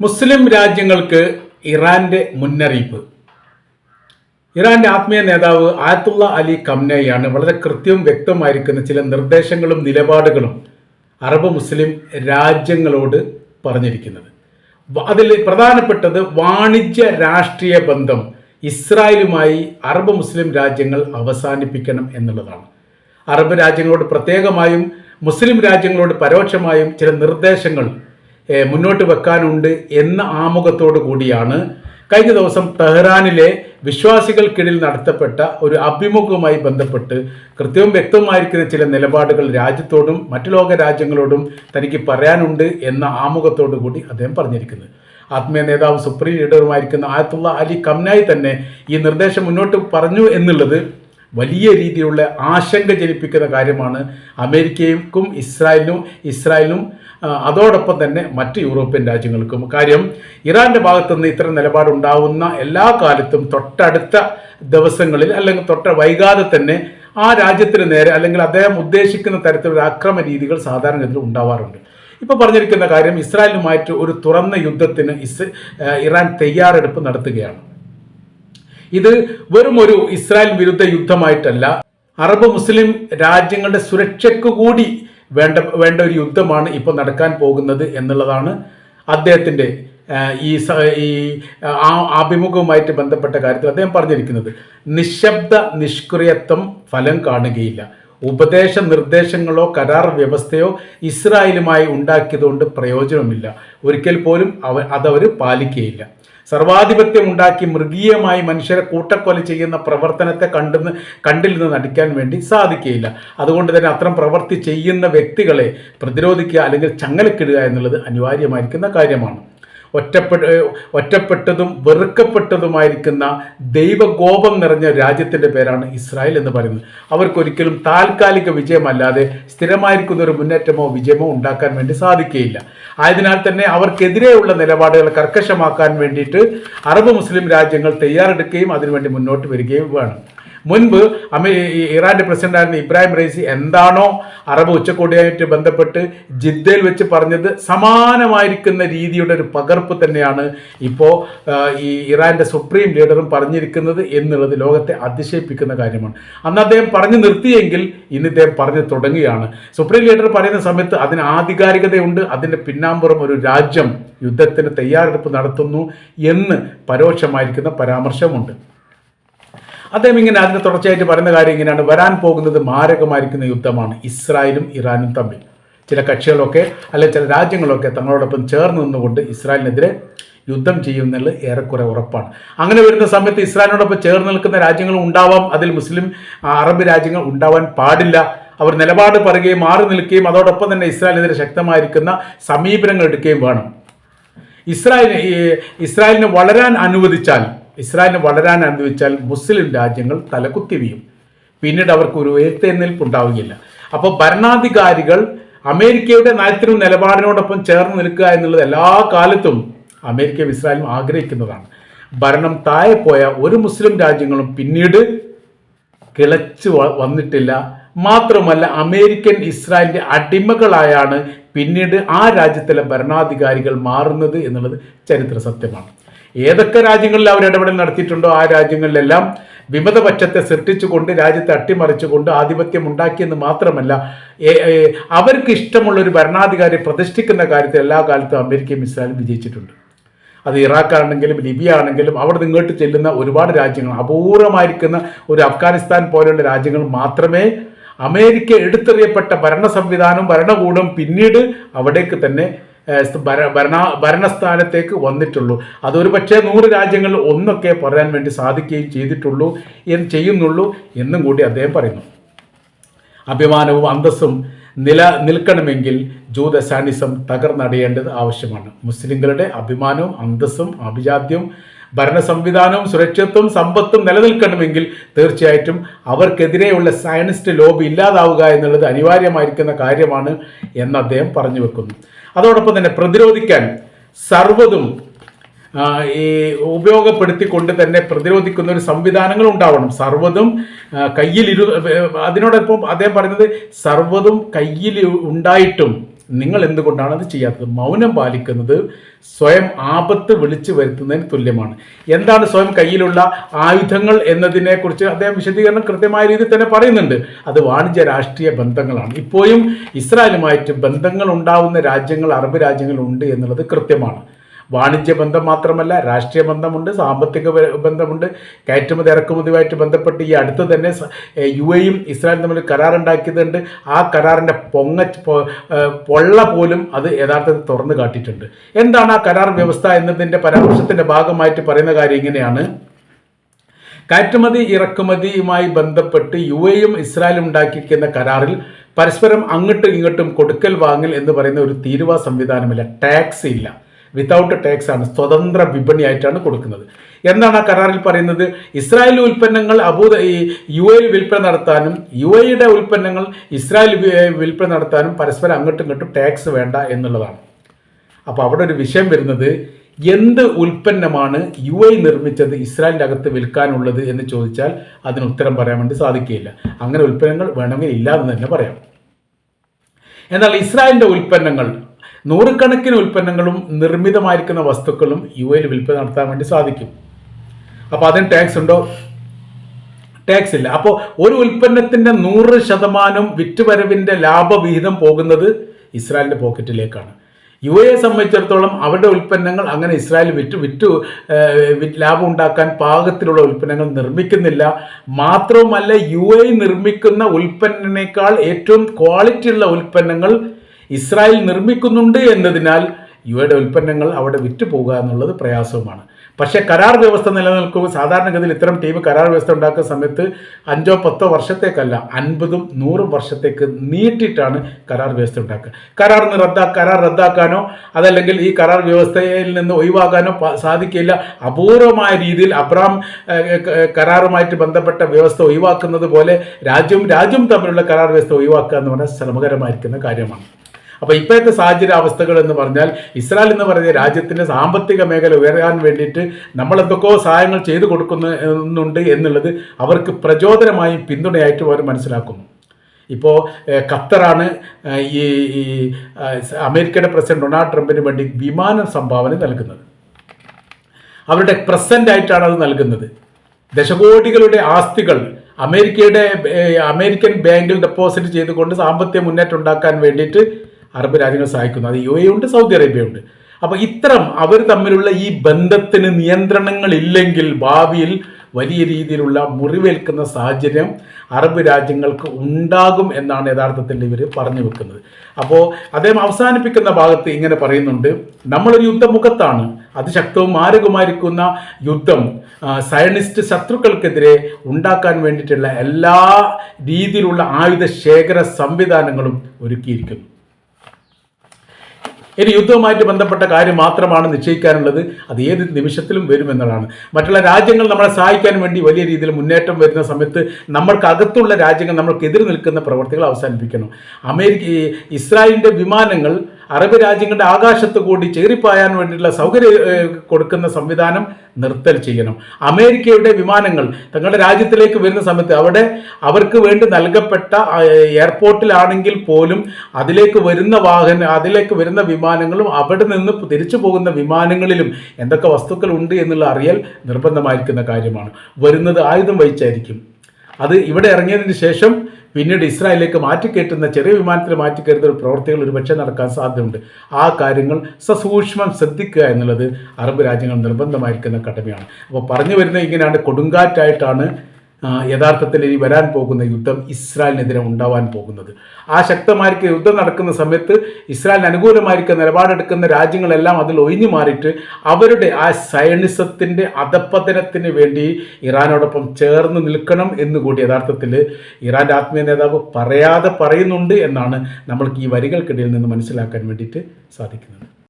മുസ്ലിം രാജ്യങ്ങൾക്ക് ഇറാന്റെ മുന്നറിയിപ്പ്. ഇറാന്റെ ആത്മീയ നേതാവ് ആയത്തുള്ള അലി കംനയാണ് വളരെ കൃത്യവും വ്യക്തമായിരിക്കുന്ന ചില നിർദ്ദേശങ്ങളും നിലപാടുകളും അറബ് മുസ്ലിം രാജ്യങ്ങളോട് പറഞ്ഞിരിക്കുന്നത്. അതിൽ പ്രധാനപ്പെട്ടത് വാണിജ്യ രാഷ്ട്രീയ ബന്ധം ഇസ്രായേലുമായി അറബ് മുസ്ലിം രാജ്യങ്ങൾ അവസാനിപ്പിക്കണം എന്നുള്ളതാണ്. അറബ് രാജ്യങ്ങളോട് പ്രത്യേകമായും മുസ്ലിം രാജ്യങ്ങളോട് പരോക്ഷമായും ചില നിർദ്ദേശങ്ങൾ മുന്നോട്ട് വെക്കാനുണ്ട് എന്ന ആമുഖത്തോടു കൂടിയാണ് കഴിഞ്ഞ ദിവസം തെഹ്റാനിലെ വിശ്വാസികൾക്കിടയിൽ നടത്തപ്പെട്ട ഒരു അഭിമുഖവുമായി ബന്ധപ്പെട്ട് കൃത്യവും വ്യക്തവുമായിരിക്കുന്ന ചില നിലപാടുകൾ രാജ്യത്തോടും മറ്റു ലോക രാജ്യങ്ങളോടും തനിക്ക് പറയാനുണ്ട് എന്ന ആമുഖത്തോടു കൂടി അദ്ദേഹം പറഞ്ഞിരിക്കുന്നത് ആത്മീയ നേതാവ് സുപ്രീം ലീഡറുമായിരിക്കുന്ന ആയത്തുള്ള അലി കംനായി തന്നെ ഈ നിർദ്ദേശം മുന്നോട്ട് പറഞ്ഞു എന്നുള്ളത് വലിയ രീതിയിലുള്ള ആശങ്ക ജനിപ്പിക്കുന്ന കാര്യമാണ് അമേരിക്കയ്ക്കും ഇസ്രായേലിനും ഇസ്രായേലിനും അതോടൊപ്പം തന്നെ മറ്റ് യൂറോപ്യൻ രാജ്യങ്ങൾക്കും. കാര്യം ഇറാന്റെ ഭാഗത്തുനിന്ന് ഇത്തരം നിലപാടുണ്ടാവുന്ന എല്ലാ കാലത്തും തൊട്ടടുത്ത ദിവസങ്ങളിൽ അല്ലെങ്കിൽ തൊട്ട വൈകാതെ തന്നെ ആ രാജ്യത്തിന് നേരെ അല്ലെങ്കിൽ അദ്ദേഹം ഉദ്ദേശിക്കുന്ന തരത്തിലുള്ള അക്രമ രീതികൾ സാധാരണഗതിയിൽ ഉണ്ടാവാറുണ്ട്. ഇപ്പോൾ പറഞ്ഞിരിക്കുന്ന കാര്യം ഇസ്രായേലുമായിട്ട് ഒരു തുറന്ന യുദ്ധത്തിന് ഇസ് ഇറാൻ തയ്യാറെടുപ്പ് നടത്തുകയാണ്. ഇത് വെറും ഒരു ഇസ്രായേൽ വിരുദ്ധ യുദ്ധമായിട്ടല്ല. അറബ് മുസ്ലിം രാജ്യങ്ങളുടെ സുരക്ഷയ്ക്ക് കൂടി വേണ്ട വേണ്ട ഒരു യുദ്ധമാണ് ഇപ്പോൾ നടക്കാൻ പോകുന്നത് എന്നുള്ളതാണ് അദ്ദേഹത്തിന്റെ ഈ ഈ ആ അഭിമുഖവുമായിട്ട് ബന്ധപ്പെട്ട കാര്യത്തിൽ അദ്ദേഹം പറഞ്ഞിരിക്കുന്നത്. നിശബ്ദ നിഷ്ക്രിയത്വം ഫലം കാണുകയില്ല. ഉപദേശ നിർദ്ദേശങ്ങളോ കരാർ വ്യവസ്ഥയോ ഇസ്രായേലുമായി ഉണ്ടാക്കിയതുകൊണ്ട് പ്രയോജനമില്ല. ഒരിക്കൽ പോലും അവ അതവർ പാലിക്കുകയില്ല. സർവാധിപത്യം ഉണ്ടാക്കി മൃഗീയമായി മനുഷ്യരെ കൂട്ടക്കൊല ചെയ്യുന്ന പ്രവർത്തനത്തെ കണ്ടെന്ന് കണ്ടിൽ നിന്ന് നടിക്കാൻ വേണ്ടി സാധിക്കുകയില്ല. അതുകൊണ്ട് തന്നെ അത്തരം പ്രവൃത്തി ചെയ്യുന്ന വ്യക്തികളെ പ്രതിരോധിക്കുക അല്ലെങ്കിൽ ചങ്ങലക്കിടുക എന്നുള്ളത് അനിവാര്യമായിരിക്കുന്ന കാര്യമാണ്. ഒറ്റപ്പെട്ട ഒറ്റപ്പെട്ടതും വെറുക്കപ്പെട്ടതുമായിരിക്കുന്ന ദൈവകോപം നിറഞ്ഞ രാജ്യത്തിന്റെ പേരാണ് ഇസ്രായേൽ എന്ന് പറയുന്നത്. അവർക്കൊരിക്കലും താൽക്കാലിക വിജയമല്ലാതെ സ്ഥിരമായിരിക്കുന്ന ഒരു മുന്നേറ്റമോ വിജയമോ ഉണ്ടാക്കാൻ വേണ്ടി സാധിക്കുകയില്ല. ആയതിനാൽ തന്നെ അവർക്കെതിരെയുള്ള നിലപാടുകൾ കർക്കശമാക്കാൻ വേണ്ടിയിട്ട് അറബ് മുസ്ലിം രാജ്യങ്ങൾ തയ്യാറെടുക്കുകയും അതിനുവേണ്ടി മുന്നോട്ട് വരികയും വേണം. മുൻപ് അമേ ഇറാന്റെ പ്രസിഡന്റായിരുന്ന ഇബ്രാഹിം റൈസി എന്താണോ അറബ് ഉച്ചകോടിയായിട്ട് ബന്ധപ്പെട്ട് ജിദ്ദയിൽ വെച്ച് പറഞ്ഞത് സമാനമായിരിക്കുന്ന രീതിയുടെ ഒരു പകർപ്പ് തന്നെയാണ് ഇപ്പോൾ ഈ ഇറാന്റെ സുപ്രീം ലീഡറും പറഞ്ഞിരിക്കുന്നത് എന്നുള്ളത് ലോകത്തെ അതിശയിപ്പിക്കുന്ന കാര്യമാണ്. അന്ന് അദ്ദേഹം പറഞ്ഞു നിർത്തിയെങ്കിൽ ഇന്ന് ഇദ്ദേഹം പറഞ്ഞു തുടങ്ങുകയാണ്. സുപ്രീം ലീഡർ പറയുന്ന സമയത്ത് അതിന് ആധികാരികതയുണ്ട് അതിന്റെ പിന്നാമ്പുറം ഒരു രാജ്യം യുദ്ധത്തിന് തയ്യാറെടുപ്പ് നടത്തുന്നു എന്ന് പരോക്ഷമായിരിക്കുന്ന പരാമർശമുണ്ട്. അദ്ദേഹം ഇങ്ങനെ അതിന് തുടർച്ചയായിട്ട് പറയുന്ന കാര്യം ഇങ്ങനെയാണ്. വരാൻ പോകുന്നത് മാരകമായിരിക്കുന്ന യുദ്ധമാണ് ഇസ്രായേലും ഇറാനും തമ്മിൽ. ചില കക്ഷികളൊക്കെ അല്ലെങ്കിൽ ചില രാജ്യങ്ങളൊക്കെ തങ്ങളോടൊപ്പം ചേർന്ന് നിന്നുകൊണ്ട് ഇസ്രായേലിനെതിരെ യുദ്ധം ചെയ്യുന്നതിൽ ഏറെക്കുറെ ഉറപ്പാണ്. അങ്ങനെ വരുന്ന സമയത്ത് ഇസ്രായേലിനോടൊപ്പം ചേർന്ന് നിൽക്കുന്ന രാജ്യങ്ങളും ഉണ്ടാവാം. അതിൽ മുസ്ലിം അറബ് രാജ്യങ്ങൾ ഉണ്ടാവാൻ പാടില്ല. അവർ നിലപാട് പറയുകയും മാറി നിൽക്കുകയും അതോടൊപ്പം തന്നെ ഇസ്രായേലിനെതിരെ ശക്തമായിരിക്കുന്ന സമീപനങ്ങൾ എടുക്കുകയും വേണം. ഇസ്രായേൽ ഇസ്രായേലിനെ വളരാൻ അനുവദിച്ചാൽ ഇസ്രായേലിനെ വളരാൻ അനുവദിച്ചാൽ മുസ്ലിം രാജ്യങ്ങൾ തലകുത്തി വീഴും പിന്നീട് അവർക്ക് ഒരു ഉയർത്തെഴുന്നേൽപ്പ് ഉണ്ടാവുകയില്ല അപ്പോൾ ഭരണാധികാരികൾ അമേരിക്കയുടെ നയത്തിനും നിലപാടിനോടൊപ്പം ചേർന്ന് നിൽക്കുക എന്നുള്ളത് എല്ലാ കാലത്തും അമേരിക്കയും ഇസ്രായേലും ആഗ്രഹിക്കുന്നതാണ്. ഭരണം താഴെ പോയ ഒരു മുസ്ലിം രാജ്യങ്ങളും പിന്നീട് കിളച്ചു വന്നിട്ടില്ല. മാത്രമല്ല അമേരിക്കൻ ഇസ്രായേലിന്റെ അടിമകളായാണ് പിന്നീട് ആ രാജ്യത്തിലെ ഭരണാധികാരികൾ മാറുന്നത് എന്നുള്ളത് ചരിത്ര സത്യമാണ്. ഏതൊക്കെ രാജ്യങ്ങളിൽ അവർ ഇടപെടൽ നടത്തിയിട്ടുണ്ടോ ആ രാജ്യങ്ങളിലെല്ലാം വിമതപക്ഷത്തെ സൃഷ്ടിച്ചുകൊണ്ട് രാജ്യത്തെ അട്ടിമറിച്ചുകൊണ്ട് ആധിപത്യം ഉണ്ടാക്കിയെന്ന് മാത്രമല്ല അവർക്ക് ഇഷ്ടമുള്ള ഒരു ഭരണാധികാരി പ്രതിഷ്ഠിക്കുന്ന കാര്യത്തിൽ എല്ലാ കാലത്തും അമേരിക്കയും ഇസ്രായേലും വിജയിച്ചിട്ടുണ്ട്. അത് ഇറാഖ് ആണെങ്കിലും ലിബിയ ആണെങ്കിലും അവിടെ ഇങ്ങോട്ട് ചെല്ലുന്ന ഒരുപാട് രാജ്യങ്ങൾ അപൂർവമായിരിക്കുന്ന ഒരു അഫ്ഗാനിസ്ഥാൻ പോലെയുള്ള രാജ്യങ്ങൾ മാത്രമേ അമേരിക്ക എടുത്തെറിയപ്പെട്ട ഭരണ സംവിധാനവും ഭരണകൂടം പിന്നീട് അവിടേക്ക് തന്നെ ഭരണ ഭരണസ്ഥാനത്തേക്ക് വന്നിട്ടുള്ളൂ. അതൊരു പക്ഷേ നൂറ് രാജ്യങ്ങളിൽ ഒന്നൊക്കെ പറയാൻ വേണ്ടി സാധിക്കുകയും ചെയ്തിട്ടുള്ളൂ എന്ന് ചെയ്യുന്നുള്ളൂ എന്നും കൂടി അദ്ദേഹം പറയുന്നു. അഭിമാനവും അന്തസ്സും നില നിൽക്കണമെങ്കിൽ ജൂത സാനിസം തകർന്നടയേണ്ടത് ആവശ്യമാണ്. മുസ്ലിങ്ങളുടെ അഭിമാനവും അന്തസ്സും അഭിജാത്യവും ഭരണ സംവിധാനവും സുരക്ഷിതത്വം സമ്പത്തും നിലനിൽക്കണമെങ്കിൽ തീർച്ചയായിട്ടും അവർക്കെതിരെയുള്ള സയനിസ്റ്റ് ലോബി ഇല്ലാതാവുക എന്നുള്ളത് അനിവാര്യമായിരിക്കുന്ന കാര്യമാണ് എന്ന് അദ്ദേഹം പറഞ്ഞു വെക്കുന്നു. അതോടൊപ്പം തന്നെ പ്രതിരോധിക്കാൻ സർവതും ഈ ഉപയോഗപ്പെടുത്തിക്കൊണ്ട് തന്നെ പ്രതിരോധിക്കുന്ന ഒരു സംവിധാനങ്ങൾ ഉണ്ടാവണം. സർവതും കയ്യിലിരു അതിനോടൊപ്പം അദ്ദേഹം പറയുന്നത് സർവതും കയ്യിൽ ഉണ്ടായിട്ടും നിങ്ങൾ എന്തുകൊണ്ടാണ് അത് ചെയ്യാത്തത്? മൗനം പാലിക്കുന്നത് സ്വയം ആപത്ത് വിളിച്ചു വരുത്തുന്നതിന് തുല്യമാണ്. എന്താണ് സ്വയം കയ്യിലുള്ള ആയുധങ്ങൾ എന്നതിനെക്കുറിച്ച് അദ്ദേഹം വിശദീകരണം കൃത്യമായ രീതിയിൽ തന്നെ പറയുന്നുണ്ട്. അത് വാണിജ്യ രാഷ്ട്രീയ ബന്ധങ്ങളാണ്. ഇപ്പോഴും ഇസ്രായേലുമായിട്ട് ബന്ധങ്ങൾ ഉണ്ടാവുന്ന രാജ്യങ്ങൾ അറബ് രാജ്യങ്ങളുണ്ട് എന്നുള്ളത് കൃത്യമാണ്. വാണിജ്യ ബന്ധം മാത്രമല്ല രാഷ്ട്രീയ ബന്ധമുണ്ട് സാമ്പത്തിക ബന്ധമുണ്ട് കയറ്റുമതി ഇറക്കുമതിയുമായിട്ട് ബന്ധപ്പെട്ട് ഈ അടുത്ത് തന്നെ യു എയും ഇസ്രായേലും തമ്മിൽ കരാറുണ്ടാക്കിയതുണ്ട്. ആ കരാറിന്റെ പൊങ്ങ പൊള്ള പോലും അത് യഥാർത്ഥത്തിൽ തുറന്നു കാട്ടിയിട്ടുണ്ട്. എന്താണ് ആ കരാർ വ്യവസ്ഥ എന്നതിന്റെ പരാമർശത്തിന്റെ ഭാഗമായിട്ട് പറയുന്ന കാര്യം ഇങ്ങനെയാണ്. കയറ്റുമതി ഇറക്കുമതിയുമായി ബന്ധപ്പെട്ട് യു എയും ഇസ്രായേലും ഉണ്ടാക്കിയിരിക്കുന്ന കരാറിൽ പരസ്പരം അങ്ങോട്ടും ഇങ്ങോട്ടും കൊടുക്കൽ വാങ്ങൽ എന്ന് പറയുന്ന ഒരു തീരുവ സംവിധാനമില്ല ടാക്സ് ഇല്ല. വിത്തൗട്ട് ടാക്സ് ആണ് സ്വതന്ത്ര വിപണിയായിട്ടാണ് കൊടുക്കുന്നത്. എന്താണ് ആ കരാറിൽ പറയുന്നത്? ഇസ്രായേൽ ഉൽപ്പന്നങ്ങൾ അബൂ യു എയിൽ വിൽപ്പന നടത്താനും യു എയുടെ ഉൽപ്പന്നങ്ങൾ ഇസ്രായേൽ വിൽപ്പന നടത്താനും പരസ്പരം അങ്ങോട്ടും ഇങ്ങോട്ടും ടാക്സ് വേണ്ട എന്നുള്ളതാണ്. അപ്പോൾ അവിടെ ഒരു വിഷയം വരുന്നത് എന്ത് ഉൽപ്പന്നമാണ് യു എ നിർമ്മിച്ചത് ഇസ്രായേലിന്റെ അകത്ത് വിൽക്കാനുള്ളത് എന്ന് ചോദിച്ചാൽ അതിന് ഉത്തരം പറയാൻ വേണ്ടി സാധിക്കുകയില്ല. അങ്ങനെ ഉൽപ്പന്നങ്ങൾ വേണമെങ്കിൽ ഇല്ല എന്ന് തന്നെ പറയാം. എന്നാൽ ഇസ്രായേലിന്റെ ഉൽപ്പന്നങ്ങൾ നൂറുകണക്കിന് ഉൽപ്പന്നങ്ങളും നിർമ്മിതമായിരിക്കുന്ന വസ്തുക്കളും യു എയിൽ വിൽപ്പന നടത്താൻ വേണ്ടി സാധിക്കും. അപ്പോൾ അതിന് ടാക്സ് ഉണ്ടോ? ടാക്സ് ഇല്ല. അപ്പോൾ ഒരു ഉൽപ്പന്നത്തിന്റെ നൂറ് ശതമാനം വിറ്റുവരവിന്റെ ലാഭവിഹിതം പോകുന്നത് ഇസ്രായേലിന്റെ പോക്കറ്റിലേക്കാണ്. യു എയെ സംബന്ധിച്ചിടത്തോളം അവരുടെ ഉൽപ്പന്നങ്ങൾ അങ്ങനെ ഇസ്രായേൽ വിറ്റ് വിറ്റു ലാഭം ഉണ്ടാക്കാൻ പാകത്തിലുള്ള ഉൽപ്പന്നങ്ങൾ നിർമ്മിക്കുന്നില്ല. മാത്രവുമല്ല യു എ നിർമ്മിക്കുന്ന ഉൽപ്പന്നനേക്കാൾ ഏറ്റവും ക്വാളിറ്റിയുള്ള ഉൽപ്പന്നങ്ങൾ ഇസ്രായേൽ നിർമ്മിക്കുന്നുണ്ട് എന്നതിനാൽ ഇവയുടെ ഉൽപ്പന്നങ്ങൾ അവിടെ വിറ്റുപോകുക എന്നുള്ളത് പ്രയാസവുമാണ്. പക്ഷേ കരാർ വ്യവസ്ഥ നിലനിൽക്കും. സാധാരണഗതിയിൽ ഇത്തരം ടീം കരാർ വ്യവസ്ഥ ഉണ്ടാക്കുന്ന സമയത്ത് അഞ്ചോ പത്തോ വർഷത്തേക്കല്ല അൻപതും നൂറും വർഷത്തേക്ക് നീട്ടിയിട്ടാണ് കരാർ വ്യവസ്ഥ ഉണ്ടാക്കുക. കരാർ റദ്ദാ കരാർ റദ്ദാക്കാനോ അതല്ലെങ്കിൽ ഈ കരാർ വ്യവസ്ഥയിൽ നിന്ന് ഒഴിവാക്കാനോ സാധിക്കില്ല. അപൂർവമായ രീതിയിൽ അബ്രാം കരാറുമായിട്ട് ബന്ധപ്പെട്ട വ്യവസ്ഥ ഒഴിവാക്കുന്നത് പോലെ രാജ്യവും രാജ്യവും തമ്മിലുള്ള കരാർ വ്യവസ്ഥ ഒഴിവാക്കുക എന്ന് പറഞ്ഞാൽ ശ്രമകരമായിരിക്കുന്ന കാര്യമാണ്. അപ്പോൾ ഇപ്പോഴത്തെ സാഹചര്യ അവസ്ഥകൾ എന്ന് പറഞ്ഞാൽ ഇസ്രായേൽ എന്ന് പറയുന്ന രാജ്യത്തിന്റെ സാമ്പത്തിക മേഖല ഉയരാൻ വേണ്ടിയിട്ട് നമ്മൾ എന്തൊക്കെയോ സഹായങ്ങൾ ചെയ്തു കൊടുക്കുന്നുണ്ട് എന്നുള്ളത് അവർക്ക് പ്രചോദനമായും പിന്തുണയായിട്ടും അവർ മനസ്സിലാക്കുന്നു. ഇപ്പോൾ ഖത്തറാണ് ഈ അമേരിക്കയുടെ പ്രസിഡന്റ് ഡൊണാൾഡ് ട്രംപിന് വേണ്ടി വിമാന സംഭാവന നൽകുന്നത്. അവരുടെ പ്രസന്റ് ആയിട്ടാണ് അത് നൽകുന്നത്. ദശകോടികളുടെ ആസ്തികൾ അമേരിക്കയുടെ അമേരിക്കൻ ബാങ്കിൽ ഡെപ്പോസിറ്റ് ചെയ്തുകൊണ്ട് സാമ്പത്തിക മുന്നേറ്റം ഉണ്ടാക്കാൻ വേണ്ടിയിട്ട് അറബ് രാജ്യങ്ങൾ സഹായിക്കുന്നു. അത് യു എ ഉണ്ട് സൗദി അറേബ്യ ഉണ്ട്. അപ്പോൾ ഇത്തരം അവർ തമ്മിലുള്ള ഈ ബന്ധത്തിന് നിയന്ത്രണങ്ങളില്ലെങ്കിൽ ഭാവിയിൽ വലിയ രീതിയിലുള്ള മുറിവേൽക്കുന്ന സാഹചര്യം അറബ് രാജ്യങ്ങൾക്ക് ഉണ്ടാകും എന്നാണ് യഥാർത്ഥത്തിൽ ഇവർ പറഞ്ഞു വെക്കുന്നത്. അപ്പോൾ അദ്ദേഹം അവസാനിപ്പിക്കുന്ന ഭാഗത്ത് ഇങ്ങനെ പറയുന്നുണ്ട് നമ്മളൊരു യുദ്ധമുഖത്താണ്. അതിശക്തവും മാരകമായിരിക്കുന്ന യുദ്ധം സയനിസ്റ്റ് ശത്രുക്കൾക്കെതിരെ ഉണ്ടാക്കാൻ വേണ്ടിയിട്ടുള്ള എല്ലാ രീതിയിലുള്ള ആയുധ ശേഖര സംവിധാനങ്ങളും ഒരുക്കിയിരിക്കുന്നു. ഇനി യുദ്ധവുമായിട്ട് ബന്ധപ്പെട്ട കാര്യം മാത്രമാണ് നിശ്ചയിക്കാനുള്ളത്. അത് ഏത് നിമിഷത്തിലും വരുമെന്നതാണ് മറ്റുള്ള രാജ്യങ്ങൾ നമ്മളെ സഹായിക്കാൻ വേണ്ടി വലിയ രീതിയിൽ മുന്നേറ്റം വരുന്ന സമയത്ത് നമ്മൾക്ക് അകത്തുള്ള രാജ്യങ്ങൾ എതിർ നിൽക്കുന്ന പ്രവർത്തികൾ അവസാനിപ്പിക്കണം. അമേരിക്ക ഇസ്രായേലിന്റെ വിമാനങ്ങൾ അറബ് രാജ്യങ്ങളുടെ ആകാശത്ത് കൂടി ചേറിപ്പായാൻ വേണ്ടിയിട്ടുള്ള സൗകര്യം കൊടുക്കുന്ന സംവിധാനം നിർത്തൽ ചെയ്യണം. അമേരിക്കയുടെ വിമാനങ്ങൾ തങ്ങളുടെ രാജ്യത്തിലേക്ക് വരുന്ന സമയത്ത് അവിടെ അവർക്ക് വേണ്ടി നൽകപ്പെട്ട എയർപോർട്ടിലാണെങ്കിൽ പോലും അതിലേക്ക് വരുന്ന വാഹന അതിലേക്ക് വരുന്ന വിമാനങ്ങളും അവിടെ നിന്ന് തിരിച്ചു പോകുന്ന വിമാനങ്ങളിലും എന്തൊക്കെ വസ്തുക്കൾ ഉണ്ട് എന്നുള്ള അറിയൽ നിർബന്ധമായിരിക്കുന്ന കാര്യമാണ്. വരുന്നത് ആയുധം വഹിച്ചായിരിക്കും. അത് ഇവിടെ ഇറങ്ങിയതിന് ശേഷം പിന്നീട് ഇസ്രായേലിലേക്ക് മാറ്റിക്കയറ്റുന്ന ചെറിയ വിമാനത്തിൽ മാറ്റിക്കയറ്റുന്ന പ്രവർത്തികൾ ഒരുപക്ഷെ നടക്കാൻ സാധ്യതയുണ്ട്. ആ കാര്യങ്ങൾ സസൂക്ഷ്മം ശ്രദ്ധിക്കുക എന്നുള്ളത് അറബ് രാജ്യങ്ങൾ നിർബന്ധമായിരിക്കുന്ന കടമയാണ്. അപ്പോൾ പറഞ്ഞു വരുന്നത് ഇങ്ങനെയാണ്. കൊടുങ്കാറ്റായിട്ടാണ് യഥാർത്ഥത്തിൽ ഇനി വരാൻ പോകുന്ന യുദ്ധം ഇസ്രായേലിനെതിരെ ഉണ്ടാവാൻ പോകുന്നത്. ആ ശക്തമായിരിക്കും യുദ്ധം നടക്കുന്ന സമയത്ത് ഇസ്രായേലിന് അനുകൂലമായിരിക്കുന്ന നിലപാടെടുക്കുന്ന രാജ്യങ്ങളെല്ലാം അതിൽ ഒഴിഞ്ഞു മാറിയിട്ട് അവരുടെ ആ സയണിസത്തിന്റെ അധപ്പതനത്തിന് വേണ്ടി ഇറാനോടൊപ്പം ചേർന്ന് നിൽക്കണം എന്നുകൂടി യഥാർത്ഥത്തിൽ ഇറാന്റെ ആത്മീയ നേതാവ് പറയാതെ പറയുന്നുണ്ട് എന്നാണ് നമ്മൾക്ക് ഈ വരികൾക്കിടയിൽ നിന്ന് മനസ്സിലാക്കാൻ വേണ്ടിയിട്ട് സാധിക്കുന്നത്.